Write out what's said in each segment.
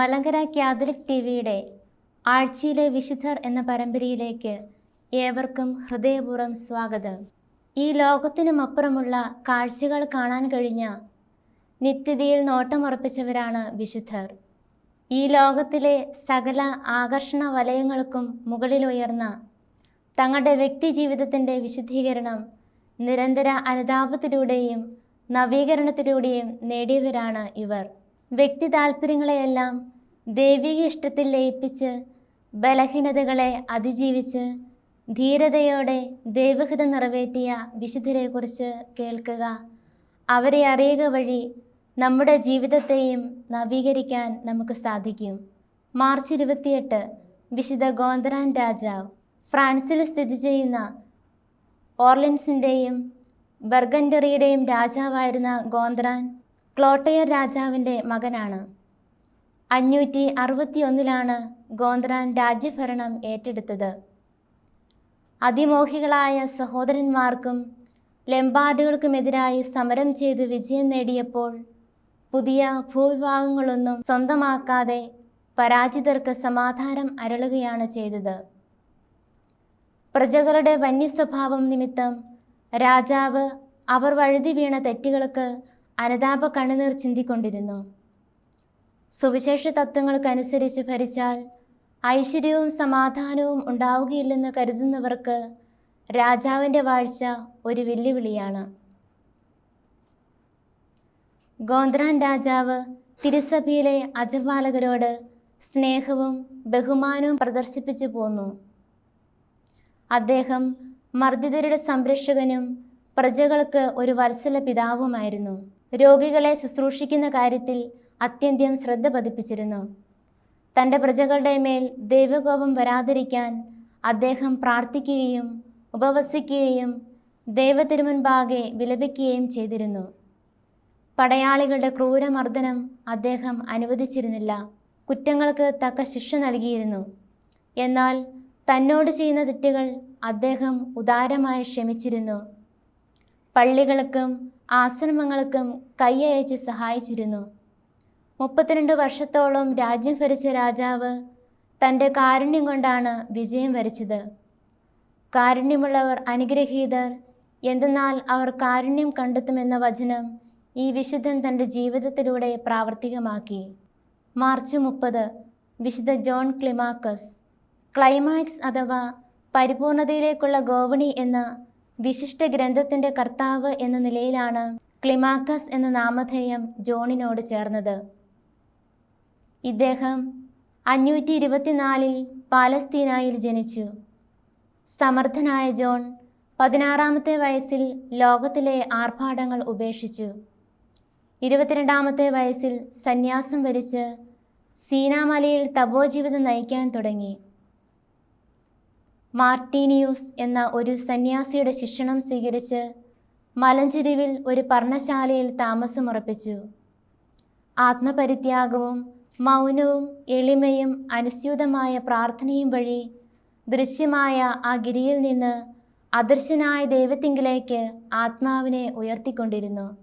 Malankara Catholic T വിയുടെ ആഴ്ചയിലെ വിശുദ്ധർ എന്ന പരമ്പരയിലേക്ക് ഏവർക്കും ഹൃദയപൂർവം സ്വാഗതം. ഈ ലോകത്തിനുമപ്പുറമുള്ള കാഴ്ചകൾ കാണാൻ കഴിഞ്ഞ നിത്യതയിൽ നോട്ടമുറപ്പിച്ചവരാണ് വിശുദ്ധർ. ഈ ലോകത്തിലെ സകല ആകർഷണ വലയങ്ങൾക്കും മുകളിലുയർന്ന തങ്ങളുടെ വ്യക്തി ജീവിതത്തിന്റെ വിശുദ്ധീകരണം നിരന്തര അനുതാപത്തിലൂടെയും നവീകരണത്തിലൂടെയും നേടിയവരാണ് ഇവർ. വ്യക്തി താല്പര്യങ്ങളെയെല്ലാം ദൈവിക ഇഷ്ടത്തിൽ ലയിപ്പിച്ച് ബലഹീനതകളെ അതിജീവിച്ച് ധീരതയോടെ ദൈവഹിതം നിറവേറ്റിയ വിശുദ്ധരെക്കുറിച്ച് കേൾക്കുക. അവരെ അറിയുക വഴി നമ്മുടെ ജീവിതത്തെയും നവീകരിക്കാൻ നമുക്ക് സാധിക്കും. മാർച്ച് ഇരുപത്തിയെട്ട് വിശുദ്ധ ഗോന്തറാൻ രാജാവ് ഫ്രാൻസിൽ സ്ഥിതി ചെയ്യുന്ന ഓർലിൻസിന്റെയും ബർഗൻഡറിയുടെയും രാജാവായിരുന്ന ഗോന്ത്രാൻ ക്ലോട്ടയർ രാജാവിന്റെ മകനാണ്. അഞ്ഞൂറ്റി അറുപത്തി ഒന്നിലാണ് ഗോന്ത്രാൻ രാജ്യഭരണം ഏറ്റെടുത്തത്. അതിമോഹികളായ സഹോദരന്മാർക്കും ലംബാർഡുകൾക്കുമെതിരായി സമരം ചെയ്ത് വിജയം നേടിയപ്പോൾ പുതിയ ഭൂവിഭാഗങ്ങളൊന്നും സ്വന്തമാക്കാതെ പരാജിതർക്ക് സമാധാനം അരളുകയാണ് ചെയ്തത്. പ്രജകളുടെ വന്യസ്വഭാവം നിമിത്തം രാജാവ് അവർ വഴുതി വീണ തെറ്റുകൾക്ക് അനുതാപ കണ്ണുനീർ ചിന്തിക്കൊണ്ടിരുന്നു. സുവിശേഷ തത്വങ്ങൾക്കനുസരിച്ച് ഭരിച്ചാൽ ഐശ്വര്യവും സമാധാനവും ഉണ്ടാവുകയില്ലെന്ന് കരുതുന്നവർക്ക് രാജാവിന്റെ വാഴ്ച ഒരു വെല്ലുവിളിയാണ്. ഗോന്ദ്രാൻ രാജാവ് തിരുസഭയിലെ അജപാലകരോട് സ്നേഹവും ബഹുമാനവും പ്രദർശിപ്പിച്ചു പോന്നു. അദ്ദേഹം മർദ്ദിതരുടെ സംരക്ഷകനും പ്രജകൾക്ക് ഒരു വത്സല പിതാവുമായിരുന്നു. രോഗികളെ ശുശ്രൂഷിക്കുന്ന കാര്യത്തിൽ അത്യന്തം ശ്രദ്ധ പതിപ്പിച്ചിരുന്നു. തന്റെ പ്രജകളുടെ മേൽ ദൈവകോപം വരാതിരിക്കാൻ അദ്ദേഹം പ്രാർത്ഥിക്കുകയും ഉപവസിക്കുകയും ദൈവത്തിരുമുൻപാകെ വിലപിക്കുകയും ചെയ്തിരുന്നു. പടയാളികളുടെ ക്രൂരമർദ്ദനം അദ്ദേഹം അനുവദിച്ചിരുന്നില്ല. കുറ്റങ്ങൾക്ക് തക്ക ശിക്ഷ നൽകിയിരുന്നു. എന്നാൽ തന്നോട് ചെയ്യുന്ന തെറ്റുകൾ അദ്ദേഹം ഉദാരമായി ക്ഷമിച്ചിരുന്നു. പള്ളികൾക്കും ആശ്രമങ്ങൾക്കും കൈയച്ച് സഹായിച്ചിരുന്നു. മുപ്പത്തിരണ്ട് വർഷത്തോളം രാജ്യം ഭരിച്ച രാജാവ് തന്റെ കാരുണ്യം കൊണ്ടാണ് വിജയം വരിച്ചത്. കാരുണ്യമുള്ളവർ അനുഗ്രഹീതർ. എന്തെന്നാൽ അവർ കാരുണ്യം കണ്ടെത്തുമെന്ന വചനം ഈ വിശുദ്ധൻ തന്റെ ജീവിതത്തിലൂടെ പ്രാവർത്തികമാക്കി. മാർച്ച് മുപ്പത് വിശുദ്ധ ജോൺ ക്ലിമാക്കസ്. ക്ലൈമാക്സ് അഥവാ പരിപൂർണതയിലേക്കുള്ള ഗോവണി എന്ന വിശിഷ്ട ഗ്രന്ഥത്തിന്റെ കർത്താവ് എന്ന നിലയിലാണ് ക്ലിമാക്കസ് എന്ന നാമധേയം ജോണിനോട് ചേർന്നത്. ഇദ്ദേഹം അഞ്ഞൂറ്റി ഇരുപത്തിനാലിൽ പാലസ്തീനായിൽ ജനിച്ചു. സമർത്ഥനായ ജോൺ പതിനാറാമത്തെ വയസ്സിൽ ലോകത്തിലെ ആർഭാടങ്ങൾ ഉപേക്ഷിച്ചു. ഇരുപത്തിരണ്ടാമത്തെ വയസ്സിൽ സന്യാസം വരിച്ച് സീനാമലയിൽ തപോ ജീവിതം നയിക്കാൻ തുടങ്ങി. മാർട്ടീനിയൂസ് എന്ന ഒരു സന്യാസിയുടെ ശിക്ഷണം സ്വീകരിച്ച് മലഞ്ചെരിവിൽ ഒരു പർണശാലയിൽ താമസമുറപ്പിച്ചു. ആത്മപരിത്യാഗവും മൗനവും എളിമയും അനുസ്യൂതമായ പ്രാർത്ഥനയും വഴി ദൃശ്യമായ ആ ഗിരിയിൽ നിന്ന് അദൃശ്യനായ ദൈവത്തിങ്കിലേക്ക് ആത്മാവിനെ ഉയർത്തിക്കൊണ്ടിരുന്നു.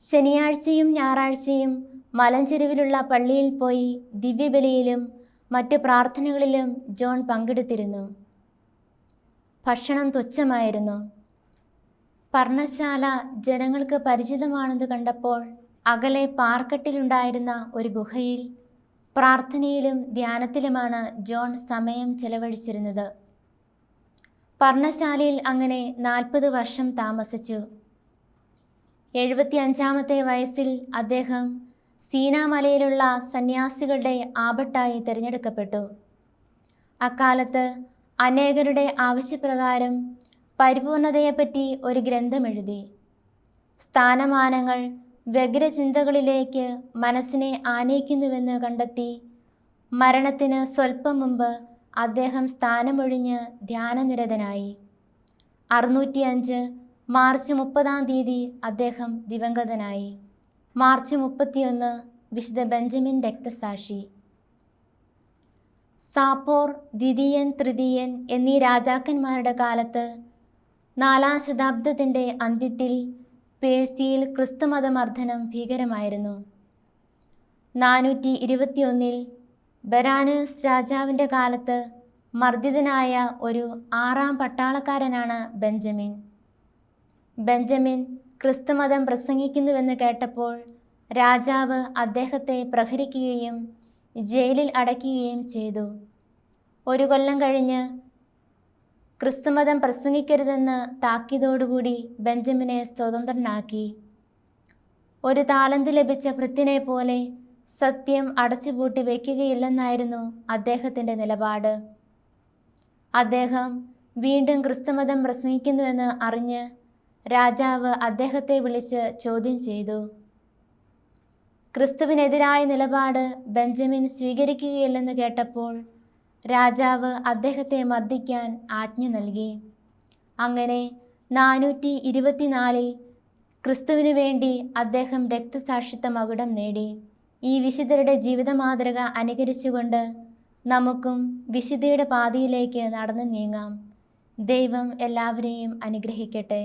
ശനിയാഴ്ചയും ഞായറാഴ്ചയും മലഞ്ചെരുവിലുള്ള പള്ളിയിൽ പോയി ദിവ്യബലിയിലും മറ്റ് പ്രാർത്ഥനകളിലും ജോൺ പങ്കെടുത്തിരുന്നു. ഭക്ഷണം തുച്ഛമായിരുന്നു. പർണശാല ജനങ്ങൾക്ക് പരിചിതമാണെന്ന് കണ്ടപ്പോൾ അകലെ പാർക്കട്ടിലുണ്ടായിരുന്ന ഒരു ഗുഹയിൽ പ്രാർത്ഥനയിലും ധ്യാനത്തിലുമാണ് ജോൺ സമയം ചെലവഴിച്ചിരുന്നത്. പർണശാലയിൽ അങ്ങനെ നാൽപ്പത് വർഷം താമസിച്ചു. എഴുപത്തി അഞ്ചാമത്തെ വയസ്സിൽ അദ്ദേഹം സീനാമലയിലുള്ള സന്യാസികളുടെ ആപട്ടായി തിരഞ്ഞെടുക്കപ്പെട്ടു. അക്കാലത്ത് അനേകരുടെ ആവശ്യപ്രകാരം പരിപൂർണതയെപ്പറ്റി ഒരു ഗ്രന്ഥമെഴുതി. സ്ഥാനമാനങ്ങൾ വ്യഗ്രചിന്തകളിലേക്ക് മനസ്സിനെ ആനയിക്കുന്നുവെന്ന് കണ്ടെത്തി. മരണത്തിന് സ്വല്പം മുമ്പ് അദ്ദേഹം സ്ഥാനമൊഴിഞ്ഞ് ധ്യാനനിരതനായി. അറുന്നൂറ്റിയഞ്ച് മാർച്ച് മുപ്പതാം തീയതി അദ്ദേഹം ദിവംഗതനായി. മാർച്ച് മുപ്പത്തിയൊന്ന് വിശുദ്ധ ബെഞ്ചമിൻ രക്തസാക്ഷി. സാപ്പോർ ദ്വിതീയൻ തൃതീയൻ എന്നീ രാജാക്കന്മാരുടെ കാലത്ത് നാലാം ശതാബ്ദത്തിന്റെ അന്ത്യത്തിൽ പേഴ്സിയിൽ ക്രിസ്തുമതമർദ്ദനം ഭീകരമായിരുന്നു. നാനൂറ്റി ഇരുപത്തിയൊന്നിൽ ബരാനസ് രാജാവിന്റെ കാലത്ത് മർദ്ദിതനായ ഒരു ആറാം പട്ടാളക്കാരനാണ് ബെഞ്ചമിൻ. ബെഞ്ചമിൻ ക്രിസ്തുമതം പ്രസംഗിക്കുന്നുവെന്ന് കേട്ടപ്പോൾ രാജാവ് അദ്ദേഹത്തെ പ്രഹരിക്കുകയും ജയിലിൽ അടയ്ക്കുകയും ചെയ്തു. ഒരു കൊല്ലം കഴിഞ്ഞ് ക്രിസ്തുമതം പ്രസംഗിക്കരുതെന്ന് താക്കീതോടുകൂടി ബെഞ്ചമിനെ സ്വതന്ത്രനാക്കി. ഒരു താലന്ത് ലഭിച്ച ഭൃത്തിനെ പോലെ സത്യം അടച്ചുപൂട്ടി വയ്ക്കുകയില്ലെന്നായിരുന്നു അദ്ദേഹത്തിന്റെ നിലപാട്. അദ്ദേഹം വീണ്ടും ക്രിസ്തുമതം പ്രസംഗിക്കുന്നുവെന്ന് അറിഞ്ഞ് രാജാവ് അദ്ദേഹത്തെ വിളിച്ച് ചോദ്യം ചെയ്തു. ക്രിസ്തുവിനെതിരായ നിലപാട് ബെഞ്ചമിൻ സ്വീകരിക്കുകയില്ലെന്ന് കേട്ടപ്പോൾ രാജാവ് അദ്ദേഹത്തെ മർദ്ദിക്കാൻ ആജ്ഞ നൽകി. അങ്ങനെ നാനൂറ്റി ഇരുപത്തിനാലിൽ ക്രിസ്തുവിനു വേണ്ടി അദ്ദേഹം രക്തസാക്ഷിത്വ മകുടം നേടി. ഈ വിശുദ്ധരുടെ ജീവിത മാതൃക അനുകരിച്ചുകൊണ്ട് നമുക്കും വിശുദ്ധിയുടെ പാതയിലേക്ക് നടന്നു നീങ്ങാം. ദൈവം എല്ലാവരെയും അനുഗ്രഹിക്കട്ടെ.